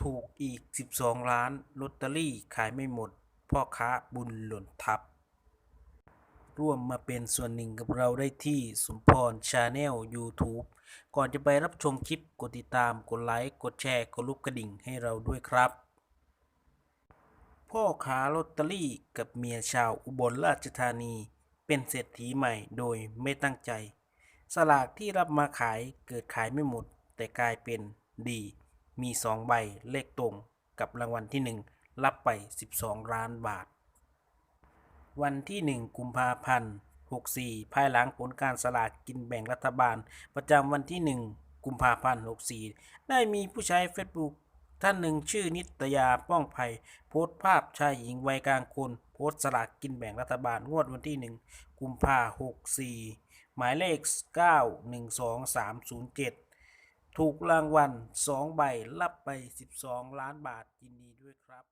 ถูกอีก 12 ล้าน ลอตเตอรี่ขายไม่หมด พ่อค้าบุญหล่นทับ ร่วมมาเป็นส่วนหนึ่งกับเราได้ที่สมพรชาแนล YouTube ก่อนจะไปรับชมคลิป กดติดตาม กดไลค์ กดแชร์ กดรูปกระดิ่งให้เราด้วยครับ พ่อค้าลอตเตอรี่กับเมียชาวอุบลราชธานี เป็นเศรษฐีใหม่โดยไม่ตั้งใจ สลากที่รับมาขายเกิดขายไม่หมด แต่กลายเป็นดี มีสองใบเลขตรงกับรางวัลที่หนึ่งรับไป 12 ล้านบาท วันที่ 1 กุมภาพันธ์ 64 ภายหลังผลการสลากกินแบ่งรัฐบาล ประจำวันที่ 1 กุมภาพันธ์ 64 ได้มีผู้ใช้ Facebook ท่านหนึ่งชื่อนิตยาป้องไผ่โพสต์ภาพชายหญิงวัยกลางคนโพสต์สลากกินแบ่งรัฐบาลงวดวันที่ 1 กุมภา64 หมายเลข 912307 ถูกรางวัล2ใบรับไป 12 ล้านบาทยินดีด้วยครับ